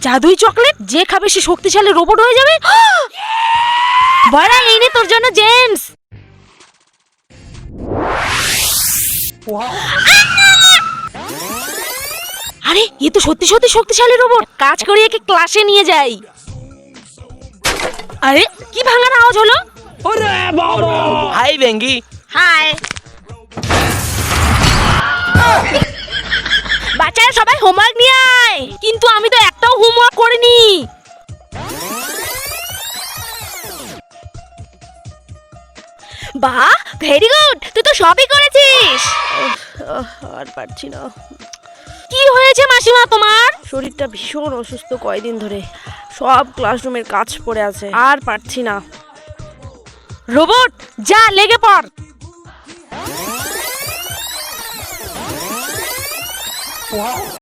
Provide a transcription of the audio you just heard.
জাদুই চকলেট? যে খাবে সে শক্তিশালী রোবট হয়ে যাবে? বড়া এই নে তোর জন্য জেমস। আরে এ তো সত্যি সত্যি শক্তিশালী রোবট কাজ করে একে ক্লাসে নিয়ে যাই। আরে কি ভাঙার আওয়াজ হলো? হাই ভেঙ্গি হাই হোমওয়ার্ক নিয়ে আয়। কিন্তু আমি তো একটাও হোমওয়ার্ক করিনি। বাহ ভেরি গুড তুই তো সবই করেছিস। আর পারছি না। কি হয়েছে মাসিমা তোমার? শরীরটা ভীষণ অসুস্থ কয়দিন ধরে। সব ক্লাসরুমের কাজ পড়ে আছে। আর পারছি না। রোবট যা লেগে পড়।